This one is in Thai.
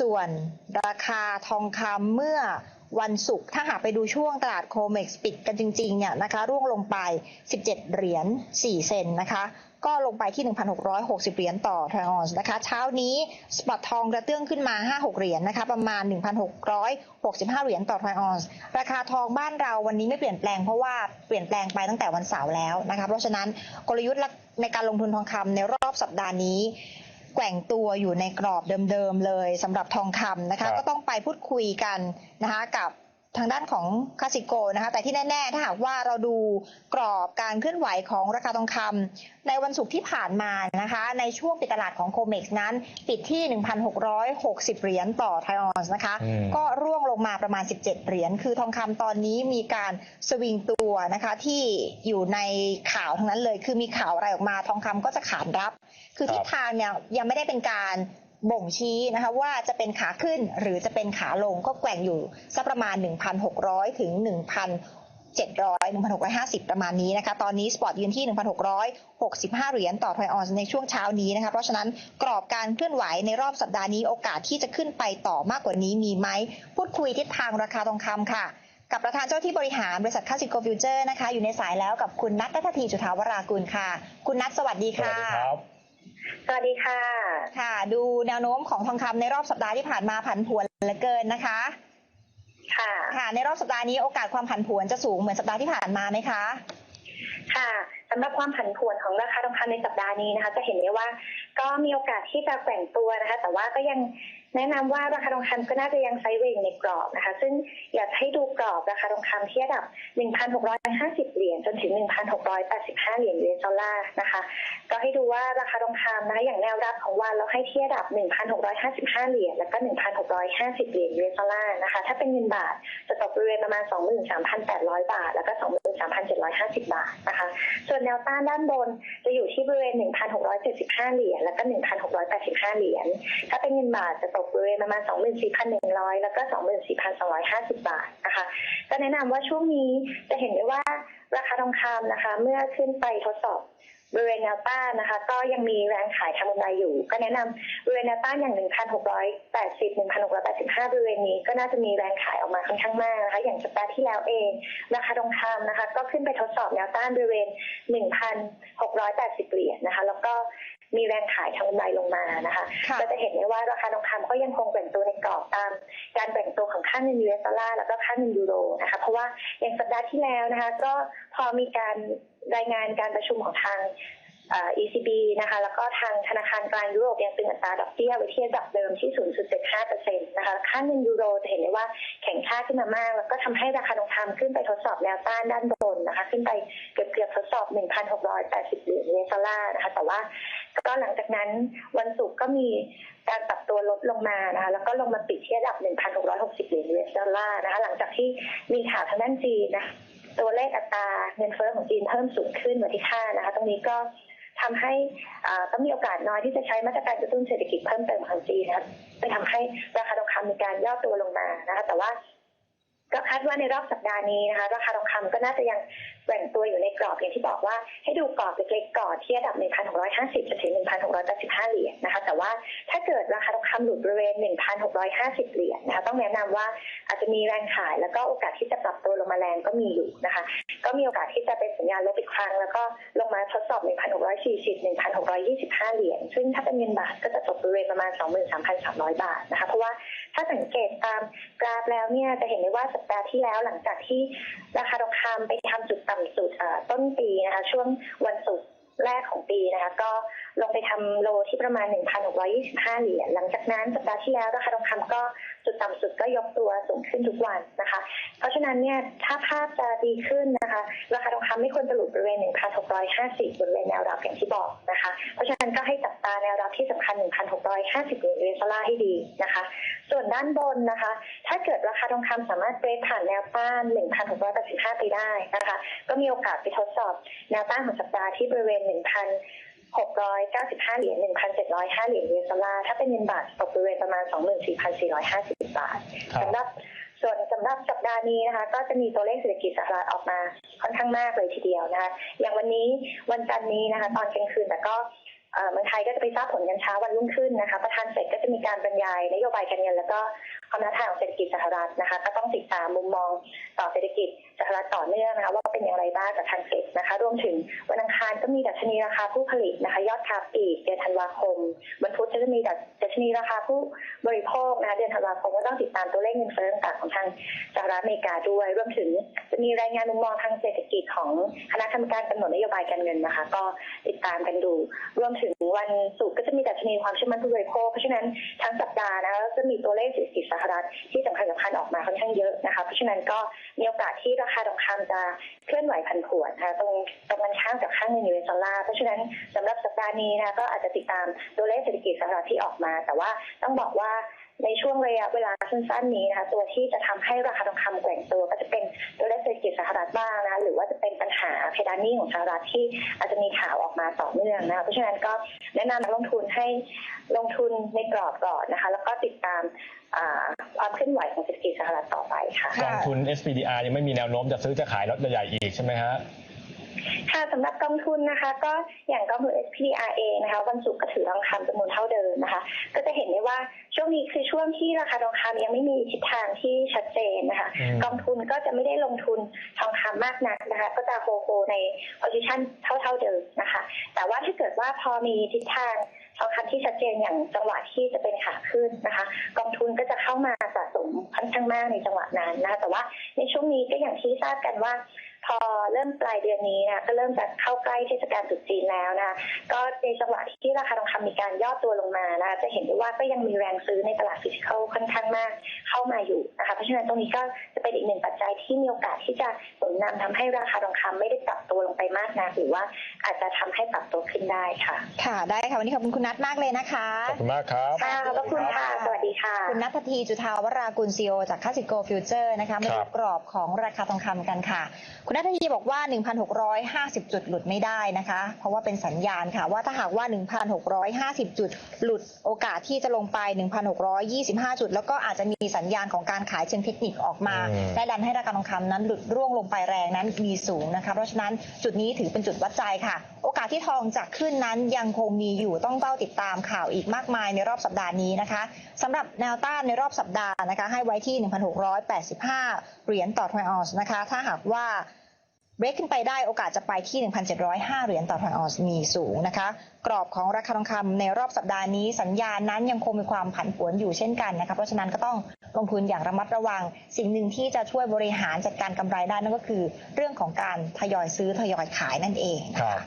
ส่วนราคาทองคำเมื่อวันศุกร์ถ้าหากไปดูช่วงตลาดโคเม็กซ์ปิดกันจริงๆเนี่ยนะคะร่วงลงไป 17 เหรียญ 4 เซนนะคะ ก็ลงไปที่ 1,660 เหรียญต่อทรอยออนซ์นะคะ เช้านี้สปอตทองกระเตื้องขึ้นมา 5-6 เหรียญนะคะ ประมาณ 1,665 เหรียญต่อทรอยออนซ์ราคาทองบ้านเราวันนี้ไม่เปลี่ยนแปลงเพราะว่าเปลี่ยนแปลงไปตั้งแต่วันเสาร์แล้วนะคะ เพราะฉะนั้นกลยุทธ์ในการลงทุนทองคำในรอบสัปดาห์นี้ แกว่งตัวอยู่ในกรอบเดิมๆเลยสำหรับทองคำนะคะครับก็ต้องไปพูดคุยกันนะคะกับ ทางด้านของคาสิโกนะคะแต่ที่แน่ๆ ถ้าหากว่าเราดูกรอบการเคลื่อนไหวของราคาทองคำในวันศุกร์ที่ผ่านมานะคะในช่วงปิดตลาดของโคเม็กซ์นั้น ปิดที่ 1,660 เหรียญต่อไทออนซ์นะคะอืมก็ร่วงลงมาประมาณ 17 เหรียญคือทองคำตอนนี้มีการสวิงตัวนะคะที่อยู่ในข่าวทั้งนั้นเลย คือมีข่าวอะไรออกมาทองคำก็จะขานรับ คือครับทิศทางเนี่ยยังไม่ได้เป็นการ บ่งชี้นะคะว่าจะเป็นขาขึ้นหรือจะเป็นขาลงก็แกว่งอยู่สักประมาณ 1,600 ถึง 1,700 1,650 ประมาณนี้นะคะ ตอนนี้สปอร์ตยืนที่ 1,665 เหรียญต่อทอยออนในช่วงเช้านี้นะคะ เพราะฉะนั้นกรอบการเคลื่อนไหวในรอบสัปดาห์นี้โอกาสที่จะขึ้นไปต่อมากกว่านี้มีไหม พูดคุยทิศทางราคาทองคำค่ะกับประธานเจ้าที่บริหารบริษัทคาสิโกฟิวเจอร์นะคะ อยู่ในสายแล้วกับคุณนัทนัททีจุธาวรากุลค่ะ คุณนัทสวัสดีค่ะวัสดีครับ สวัสดีค่ะ ค่ะ ดูแนวโน้มของทองคำในรอบสัปดาห์ที่ผ่านมาผันผวนเหลือเกินนะคะ ค่ะ ค่ะ ในรอบสัปดาห์นี้โอกาสความผันผวนจะสูงเหมือนสัปดาห์ที่ผ่านมาไหมคะ ค่ะสำหรับความผันผวนของราคาทองคำในสัปดาห์นี้นะคะ จะเห็นได้ว่าก็มีโอกาสที่จะแกว่งตัวนะคะ แต่ว่าก็ยัง แนะนำว่าราคาทองคำก็น่าจะยังไซด์เวย์อยู่ในกรอบนะคะ ซึ่งอยากให้ดูกรอบราคาทองคำที่ระดับ 1,650 เหรียญจนถึง 1,685 เหรียญ US ดอลลาร์นะคะ ก็ให้ดูว่าราคาทองคำนะคะอย่างแนวรับของวันเราให้ที่ระดับ 1,655 เหรียญแล้วก็ 1,650 เหรียญ US ดอลลาร์นะคะ ถ้าเป็นเงินบาทจะตกบริเวณประมาณ 23,800 บาท แล้วก็ 3,750 บาทนะคะ ส่วนแนวต้านด้านบนจะอยู่ที่บริเวณ 1,675 เหรียญ แล้วก็ 1,685 เหรียญ ถ้าเป็นเงินบาทจะตกบริเวณประมาณ 24,100 แล้วก็ 24,250 บาทนะคะก็แนะนำว่าช่วงนี้จะเห็นได้ว่าราคาทองคำนะคะ เมื่อขึ้นไปทดสอบ บริเวณแนวต้านนะคะ ก็ยังมีแรงขายทำกำไรอยู่ ก็แนะนำบริเวณแนวต้านอย่าง 1,680 1,685 บริเวณนี้ก็น่าจะมีแรงขายออกมาค่อนข้างมากนะคะ อย่างสัปดาห์ที่แล้วเอง ราคาทองคำนะคะ ก็ขึ้นไปทดสอบแนวต้านบริเวณ 1,680 เหรียญนะคะ แล้วก็มีแรงขายทำกำไรลงมานะคะค่ะก็จะเห็นได้ว่าราคาทองคำก็ยังคงแกว่งตัวในกรอบตาม การแบ่งตัวของค่าเงิน US ดอลลาร์แล้วก็ค่าเงินยูโรนะคะ เพราะว่าอย่างสัปดาห์ที่แล้วนะคะ ก็พอมีการ รายงานการประชุมของทาง ECB นะคะ แล้วก็ทางธนาคารกลางยุโรปยังตึงอัตราดอกเบี้ยไว้ที่ระดับเดิมที่ 0.75%นะคะ ค่าเงินยูโรจะเห็นได้ว่าแข็งค่าขึ้นมามาก แล้วก็ทำให้ราคาทองคำขึ้นไปทดสอบแนวต้านด้านบนนะคะ ขึ้นไปเกือบเกือบๆทดสอบ 1,680 เหรียญ US ดอลาร์นะคะ แต่ว่าก็หลังจากนั้นวันศุกร์ก็มีการปรับตัวลดลงมานะคะ แล้วก็ลงมาปิดที่ระดับ 1,660 เหรียญ US ดอลาร์นะคะ หลังจากที่มีข่าวทางด้านจีนนะ ตัวเลขอัตราเงินเฟ้อของจีนเพิ่มสูงขึ้นกว่าที่คาดนะคะ ตรงนี้ก็ทำให้อ่าต้องมีโอกาสน้อยที่จะใช้มาตรการกระตุ้นเศรษฐกิจเพิ่มเติมของจีนนะคะไปทำให้ราคาทองคำมีการย่อตัวลงมานะคะ แต่ว่าก็คาดว่าในรอบสัปดาห์นี้นะคะ ราคาทองคำก็น่าจะยังแกว่งตัวอยู่ในกรอบอย่างที่บอกว่าให้ดูกรอบเล็กๆก่อนที่ระดับ 1,650จนถึง1,685 เหรียญนะคะแต่ว่าถ้าเกิดราหลุดบริเวณ 1,650 เหรียญนะคะต้องแนะนำว่าอาจจะมีแรงขาย แล้วก็โอกาสที่จะปรับตัวลงมาแรงก็มีอยู่นะคะ ก็มีโอกาสที่จะเป็นสัญญาณลบอีกครั้ง แล้วก็ลงมาทดสอบ 1,640 1,625 เหรียญซึ่งถ้าเป็นเงินบาทก็จะตกบริเวณประมาณ 23,300 บาทนะคะเพราะว่าถ้าสังเกตตามกราฟแล้วเนี่ยจะเห็นได้ว่าสัปดาห์ที่แล้วหลังจากที่ราคาทองคำไปทำจุดต่ำสุดต้นปีนะคะช่วงวันศุกร์แรกของปีนะคะก็ ลงไปทำโลที่ประมาณ 1,625 เหรียญหลังจากนั้นสัปดาห์ที่แล้วราคาทองคำก็จุดต่ำสุดก็ยกตัวสูงขึ้นทุกวันนะคะ เพราะฉะนั้นเนี่ยถ้าภาพจะดีขึ้นนะคะ ราคาทองคำไม่ควรจะหลุดบริเวณ 1,650บริเวณแนวรับอย่างที่บอกนะคะ เพราะฉะนั้นก็ให้จับตาแนวรับที่สำคัญ 1,650เหรียญ US ดอลลาร์ให้ดีนะคะ ส่วนด้านบนนะคะ ถ้าเกิดราคาทองคำสามารถเบรกผ่านแนวต้าน 1,685 ไปได้นะคะ ก็มีโอกาสไปทดสอบแนวต้านของสัปดาห์ที่บริเวณ 1,695 เหรียญ 1,705 เหรียญ US ดอลลาร์ถ้าเป็นเงินบาทตกบริเวณประมาณ 24,450 บาทครับสำหรับส่วนสำหรับสัปดาห์นี้นะคะ ก็จะมีตัวเลขเศรษฐกิจสหรัฐออกมาค่อนข้างมากเลยทีเดียวนะคะ อย่างวันนี้วันจันทร์นี้นะคะ ตอนกลางคืนแต่ก็ เมืองไทยก็จะไปทราบผลกันเช้าวันรุ่งขึ้นนะคะ ประธานเฟดก็จะมีการบรรยายนโยบายการเงิน แล้วก็ความท้าทายของเศรษฐกิจสหรัฐนะคะ ก็ต้องติดตามมุมมองต่อเศรษฐกิจสหรัฐต่อเนื่องนะคะว่าเป็นอย่างไรบ้างจากทางเฟดนะคะ รวมถึงวันอังคารก็มีดัชนีราคาผู้ผลิตนะคะ ยอดค้าปลีกเดือนธันวาคมวันพุธก็จะมีดัชนีราคาผู้บริโภคนะคะเดือนธันวาคมก็ต้องติดตามตัวเลขเงินเฟ้อต่างๆของทางสหรัฐอเมริกาด้วย รวมถึงจะมีรายงานมุมมองทางเศรษฐกิจของคณะกรรมการกำหนดนโยบายการเงินนะคะ ก็ ตามกันดู รวมถึงวันศุกร์ก็จะมีดัชนีความเชื่อมั่นผู้บริโภคเพราะฉะนั้นทั้งสัปดาห์นะจะมีตัวเลขเศรษฐกิจสหรัฐที่สำคัญสำคัญออกมาค่อนข้างเยอะนะคะ เพราะฉะนั้นก็มีโอกาสที่ราคาทองคำจะเคลื่อนไหวผันผวนนะคะตรงตรงกันข้ามกับค่างเงินยูเอสดอลลาร์เพราะฉะนั้นสำหรับสัปดาห์นี้นะก็อาจจะติดตามตัวเลขเศรษฐกิจสหรัฐที่ออกมา แต่ว่าต้องบอกว่า ในช่วงระยะเวลาสั้นๆนี้นะคะตัวที่จะทำให้ราคาทองคำแกว่งตัว ก็จะเป็นตัวเลขเศรษฐกิจสหรัฐบ้างนะหรือว่าจะเป็นปัญหาเพดานหนี้ของสหรัฐที่อาจจะมีข่าวออกมาต่อเนื่องนะคะเพราะฉะนั้นก็แนะนำนักลงทุนให้ลงทุนในกรอบก่อนนะคะ แล้วก็ติดตามความเคลื่อนไหวของเศรษฐกิจสหรัฐต่อไปค่ะกองทุน SPDR ยังไม่มีแนวโน้มจะซื้อจะขายรถใหญ่ๆอีกใช่ไหมฮะ ค่ะสำหรับกองทุนนะคะ ก็อย่างกองทุน SPDR เองนะคะวันศุกร์ก็ถือทองคำจำนวนเท่าเดิมนะคะ ก็จะเห็นได้ว่าช่วงนี้คือช่วงที่ราคาทองคำยังไม่มีทิศทางที่ชัดเจนนะคะอืมกองทุนก็จะไม่ได้ลงทุนทองคำมากนักนะคะ ก็จะโฮโฮใน position เท่าเท่า ๆเดิมนะคะ แต่ว่าถ้าเกิดว่าพอมีทิศทางทองคำที่ชัดเจนอย่างจังหวะที่จะเป็นขาขึ้นนะคะ กองทุนก็จะเข้ามาสะสมค่อนข้างมากในจังหวะนั้นนะคะแต่ว่าในช่วงนี้ก็อย่างที่ทราบกันว่า พอเริ่มปลายเดือนนี้นะก็เริ่มจะเข้าใกล้เทศกาลตรุษจีนแล้วนะก็ในจังหวะที่ราคาทองคำมีการย่อตัวลงมานะคะจะเห็นได้ว่าก็ยังมีแรงซื้อในตลาดฟิสิกอลค่อนข้างมากเข้ามาอยู่นะคะเพราะฉะนั้นตรงนี้ก็จะเป็นอีกหนึ่งปัจจัยที่มีโอกาสที่จะหนุนนำทำให้ราคาทองคำไม่ได้ปรับตัวลงไปมากนักหรือว่าอาจจะทำให้ปรับตัวขึ้นได้ค่ะ ค่ะได้ค่ะวันนี้ขอบคุณคุณนัทมากเลยนะคะขอบคุณมากครับค่ะขอบคุณค่ะสวัสดีค่ะ คุณนัททีจุธาวรากุลซีโอจากค่าสิโกฟิวเจอร์นะคะมาคดูรับกรอบของราคาทองคำกันค่ะ คุณนัททีบอกว่า 1,650 จุดหลุดไม่ได้นะคะ เพราะว่าเป็นสัญญาณค่ะ ว่าถ้าหากว่า 1,650 จุดหลุดโอกาสที่จะลงไป 1,625 จุด แล้วก็อาจจะมีสัญญาณของการขายเชิงเทคนิคออกมาอืมและดันให้ราคาทองคำนั้นหลุดร่วงลงไปแรงนั้นมีสูงนะคะเพราะฉะนั้นจุดนี้ถือเป็นจุดวัดใจค่ะ โอกาสที่ทองจะขึ้นนั้นยังคงมีอยู่ต้องเฝ้าติดตามข่าวอีกมากมายในรอบสัปดาห์นี้นะคะสำหรับแนวต้านในรอบสัปดาห์นะคะให้ไว้ที่ 1,685 เหรียญต่อทอยออนซ์นะคะ ถ้าหากว่า เบรกขึ้นไปได้โอกาสจะไปที่ 1,705 เหรียญต่อทอนออนซ์มีสูงนะคะ กรอบของราคาทองคำในรอบสัปดาห์นี้สัญญาณนั้นยังคงมีความผันผวนอยู่เช่นกันนะคะเพราะฉะนั้นก็ต้องลงทุนอย่างระมัดระวัง สิ่งหนึ่งที่จะช่วยบริหารจัดการกำไรได้นั่นก็คือ เรื่องของการทยอยซื้อทยอยขายนั่นเองคนะคะ